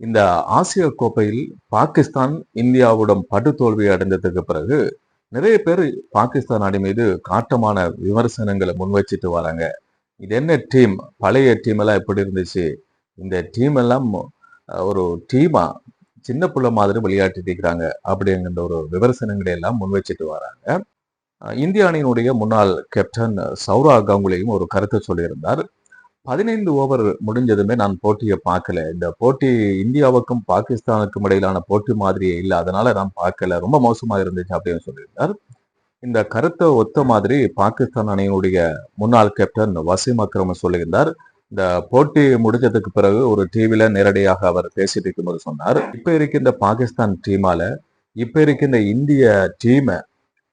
இந்த ஆசிய கோப்பையில் பாகிஸ்தான் இந்தியாவுடன் படுதோல்வி அடைந்ததுக்கு பிறகு நிறைய பேர் பாகிஸ்தான் அணி மீது காட்டமான விமர்சனங்களை முன்வச்சிட்டு வராங்க. இது என்ன டீம் பழைய டீம் எல்லாம் எப்படி இருந்துச்சு? இந்த டீம் எல்லாம் ஒரு டீமா சின்ன பிள்ளை மாதிரி விளையாட்டிட்டு இருக்கிறாங்க அப்படிங்கிற ஒரு விமர்சனங்களை எல்லாம் முன்வச்சிட்டு வராங்க. இந்திய அணியினுடைய முன்னாள் கேப்டன் சௌரா கங்குலியும் ஒரு கருத்தை சொல்லியிருந்தார். பதினைந்து ஓவர் முடிஞ்சதுமே நான் போட்டியை பார்க்கல. இந்த போட்டி இந்தியாவுக்கும் பாகிஸ்தானுக்கும் இடையிலான போட்டி மாதிரியே இல்லை. அதனால நான் பார்க்கல. ரொம்ப மோசமா இருந்துச்சு அப்படின்னு சொல்லியிருந்தார். இந்த கருத்தை ஒத்த மாதிரி பாகிஸ்தான் அணியினுடைய முன்னாள் கேப்டன் வசீம் அக்ரம் சொல்லியிருந்தார். இந்த போட்டி முடிஞ்சதுக்கு பிறகு ஒரு டிவியில நேரடியாக அவர் பேசிட்டு இருக்கும்போது சொன்னார். இப்ப இருக்கின்ற பாகிஸ்தான் டீமால இப்ப இருக்கின்ற இந்திய டீமை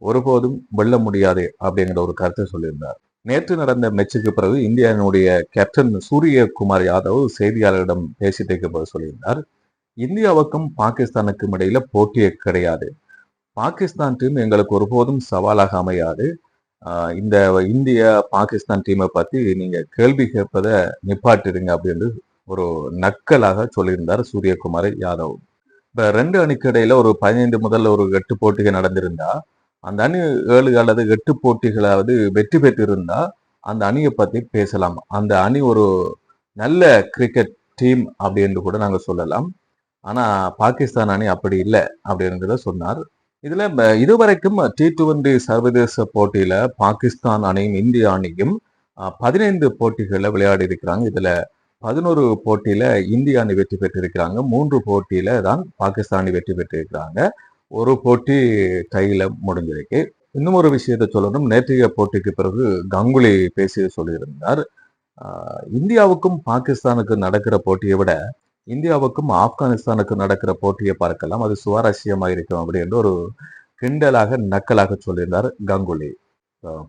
ஒருபோதும் வெல்ல முடியாது அப்படிங்கிற ஒரு கருத்தை சொல்லியிருந்தார். நேற்று நடந்த மேட்சுக்கு பிறகு இந்தியாவினுடைய கேப்டன் சூரியகுமார் யாதவ் செய்தியாளர்களிடம் பேசிட்டு இருக்கும்போது சொல்லியிருந்தார். இந்தியாவுக்கும் பாகிஸ்தானுக்கும் இடையில போட்டியே கிடையாது. பாகிஸ்தான் டீம் எங்களுக்கு ஒருபோதும் சவாலாக அமையாது. இந்த இந்திய பாகிஸ்தான் டீமை பத்தி நீங்க கேள்வி கேட்பதை நிப்பாட்டிடுங்க அப்படின்னு ஒரு நக்கலாக சொல்லியிருந்தார் சூரியகுமார் யாதவ். இப்ப ரெண்டு அணிக்கு இடையில ஒரு பதினைந்து முதல் ஒரு எட்டு போட்டிகள் நடந்திருந்தா அந்த அணி ஏழு அல்லது எட்டு போட்டிகளாவது வெற்றி பெற்றிருந்தா அந்த அணியை பத்தி பேசலாம். அந்த அணி ஒரு நல்ல கிரிக்கெட் டீம் அப்படின்னு கூட நாங்க சொல்லலாம். ஆனா பாகிஸ்தான் அணி அப்படி இல்லை அப்படின்றத சொன்னார். இதுல ம- இதுவரைக்கும் டி டுவெண்டி சர்வதேச போட்டியில பாகிஸ்தான் அணியும் இந்திய அணியும் பதினைந்து போட்டிகளில் விளையாடி இருக்கிறாங்க. இதுல பதினோரு போட்டியில இந்திய அணி வெற்றி பெற்றிருக்கிறாங்க. மூன்று போட்டியில தான் பாகிஸ்தான் அணி வெற்றி பெற்றிருக்கிறாங்க. ஒரு போட்டி கையில் முடிஞ்சிருக்கு. இன்னும் ஒரு விஷயத்தை சொல்லணும். நேற்றைய போட்டிக்கு பிறகு கங்குலி பேசி சொல்லியிருந்தார். இந்தியாவுக்கும் பாகிஸ்தானுக்கு நடக்கிற போட்டியை விட இந்தியாவுக்கும் ஆப்கானிஸ்தானுக்கு நடக்கிற போட்டியை பார்க்கலாம். அது சுவாரஸ்யமாக இருக்கும் அப்படின்னு ஒரு கிண்டலாக நக்கலாக சொல்லியிருந்தார் கங்குலி.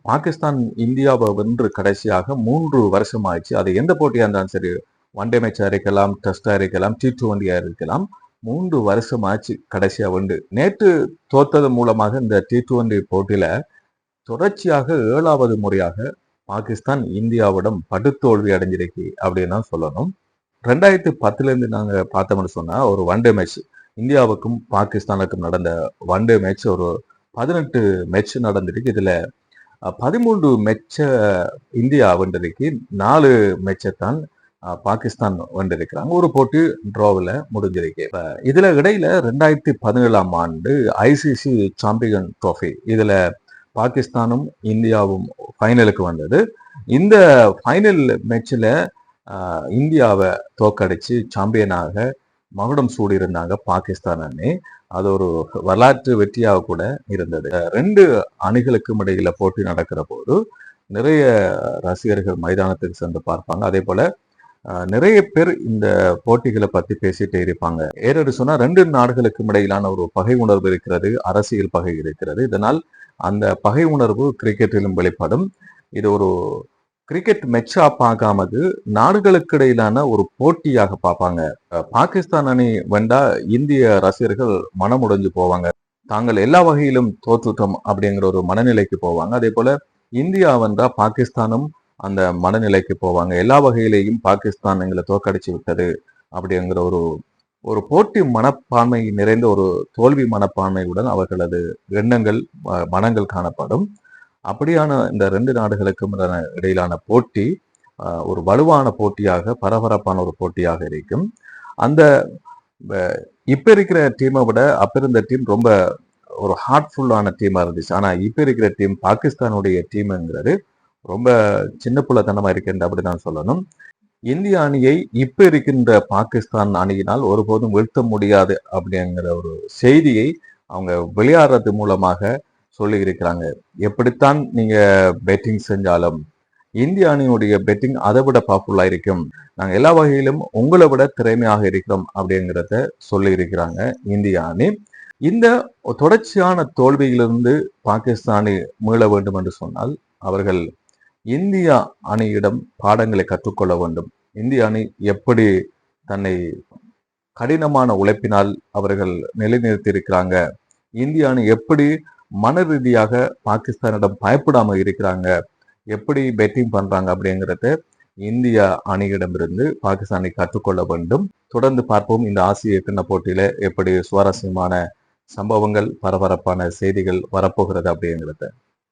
பாகிஸ்தான் இந்தியாவை வென்று கடைசியாக மூன்று வருஷம் ஆயிடுச்சு அது எந்த போட்டியாக இருந்தாலும் சரி ஒன் டே மேட்சா இருக்கலாம் டெஸ்டாக இருக்கலாம் டி டுவெண்டியா இருக்கலாம் மூன்று வருஷம் ஆச்சு கடைசியா வென்று நேற்று தோத்தது மூலமாக இந்த டி டுவெண்டி போட்டியில தொடர்ச்சியாக ஏழாவது முறையாக பாகிஸ்தான் இந்தியாவிடம் படுத்தோல்வி அடைஞ்சிருக்கு அப்படின்னு தான் சொல்லணும். ரெண்டாயிரத்தி பத்துலேருந்து நாங்கள் பார்த்தோம்னு சொன்னால் ஒரு ஒன் டே மேட்ச் இந்தியாவுக்கும் பாகிஸ்தானுக்கும் நடந்த ஒன் டே மேட்ச் ஒரு பதினெட்டு மேட்ச் நடந்திருக்கு. இதில் பதிமூன்று மெச்ச இந்தியா வென்றிருக்கு நாலு மெச்சை தான் பாகிஸ்தான் வென்றிருக்கிறாங்க ஒரு போட்டி டிராவில் முடிஞ்சிருக்கு. இதில் இதுல இடையில ரெண்டாயிரத்தி பதினேழாம் ஆண்டு ஐசிசி சாம்பியன் ட்ரோஃபி இதுல பாகிஸ்தானும் இந்தியாவும் ஃபைனலுக்கு வந்தது. இந்த ஃபைனல் மேட்ச்ல இந்தியாவை தோக்கடிச்சு சாம்பியனாக மகுடம் சூடியிருந்தாங்க பாகிஸ்தான் அணி. அது ஒரு வரலாற்று வெற்றியாக கூட இருந்தது. ரெண்டு அணிகளுக்கும் இடையில போட்டி நடக்கிற போது நிறைய ரசிகர்கள் மைதானத்துக்கு சென்று பார்ப்பாங்க. அதே போல நிறைய பேர் இந்த போட்டிகளை பத்தி பேசிட்டே இருப்பாங்க. ஏறெடு சொன்னா ரெண்டு நாடுகளுக்கும் இடையிலான ஒரு பகை உணர்வு இருக்கிறது அரசியல் பகை இருக்கிறது. இதனால் அந்த பகை உணர்வு கிரிக்கெட்டிலும் வெளிப்படும். இது ஒரு கிரிக்கெட் மெச்சா பார்க்காமது நாடுகளுக்கு இடையிலான ஒரு போட்டியாக பார்ப்பாங்க. பாகிஸ்தான் அணி வெண்டா இந்திய ரசிகர்கள் மனமுடைஞ்சு போவாங்க. தாங்கள் எல்லா வகையிலும் தோற்றுட்டோம் அப்படிங்கிற ஒரு மனநிலைக்கு போவாங்க. அதே போல இந்தியா வந்தா பாகிஸ்தானும் அந்த மனநிலைக்கு போவாங்க. எல்லா வகையிலையும் பாகிஸ்தான் எங்களை தோக்கடிச்சு விட்டது அப்படிங்கிற ஒரு ஒரு போட்டி மனப்பான்மை நிறைந்த ஒரு தோல்வி மனப்பான்மையுடன் அவர்களது எண்ணங்கள் ம- மனங்கள் காணப்படும். அப்படியான இந்த ரெண்டு நாடுகளுக்கும் இடையிலான- போட்டி ஒரு வலுவான போட்டியாக பரபரப்பான ஒரு போட்டியாக இருக்கும். அந்த இப்ப இருக்கிற டீமை விட அப்ப இருந்த டீம் ரொம்ப ஒரு ஹார்ட்ஃபுல்லான டீமா இருந்துச்சு. ஆனா இப்ப இருக்கிற டீம் பாகிஸ்தானுடைய டீம்ங்கிறது ரொம்ப சின்ன புள்ளத்தனமா இருக்குன்னு அப்படிதான் சொல்லணும். இந்திய அணியை இப்ப இருக்கின்ற பாகிஸ்தான் அணியினால் ஒருபோதும் வீழ்த்த முடியாது அப்படிங்கிற ஒரு செய்தியை அவங்க விளையாடுறது மூலமாக சொல்லி இருக்கிறாங்க. எப்படித்தான் நீங்க பெட்டிங் செஞ்சாலும் இந்திய அணியுடைய பெட்டிங் அதை விட பவர்ஃபுல்லா இருக்கும். நாங்கள் எல்லா வகையிலும் உங்களை விட திறமையாக இருக்கிறோம் அப்படிங்கிறத சொல்லி இருக்கிறாங்க இந்திய அணி. இந்த தொடர்ச்சியான தோல்வியிலிருந்து பாகிஸ்தானை மீள வேண்டும் என்று சொன்னால் அவர்கள் இந்தியா அணியிடம் பாடங்களை கற்றுக்கொள்ள வேண்டும். இந்திய அணி எப்படி தன்னை கடினமான உழைப்பினால் அவர்கள் நிலைநிறுத்தி இருக்கிறாங்க இந்திய அணி எப்படி மன ரீதியாக பாகிஸ்தானிடம் பயப்படாமல் இருக்கிறாங்க? எப்படி பெட்டிங் பண்றாங்க அப்படிங்கிறத இந்திய அணியிடமிருந்து பாகிஸ்தானை கற்றுக்கொள்ள வேண்டும். தொடர்ந்து பார்ப்போம் இந்த ஆசிய கிண்ண போட்டியில எப்படி சுவாரஸ்யமான சம்பவங்கள் பரபரப்பான செய்திகள் வரப்போகிறது அப்படிங்கிறத.